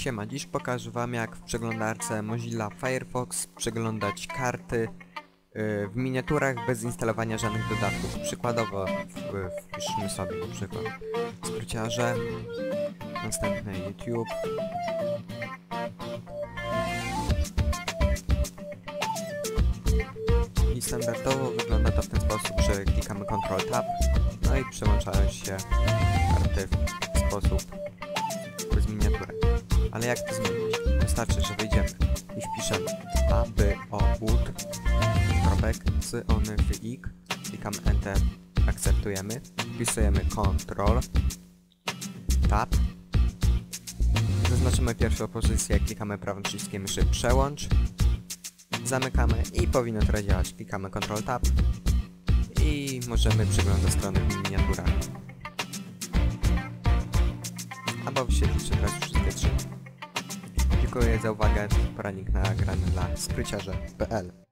Siema, dziś pokażę wam jak w przeglądarce Mozilla Firefox przeglądać karty yy, w miniaturach bez instalowania żadnych dodatków. Przykładowo wpiszmy sobie na przykład skróciarze, następne YouTube. I standardowo wygląda to w ten sposób, że klikamy Ctrl Tab, no i przełączają się karty w sposób. Ale jak to zmienić? Wystarczy, że wejdziemy. I wpiszemy a, b, o, ud, kropek, c, ony, f, ik, klikamy Enter, akceptujemy, wpisujemy Ctrl, Tab, zaznaczymy pierwszą pozycję, klikamy prawym przyciskiem myszy przełącz, zamykamy i powinno teraz działać. Klikamy Ctrl Tab. I możemy przeglądać strony w miniaturach. Albo wyświetlić od razu wszystkie trzy. Dziękuję za uwagę. Poranik nagrany dla skryciarza.pl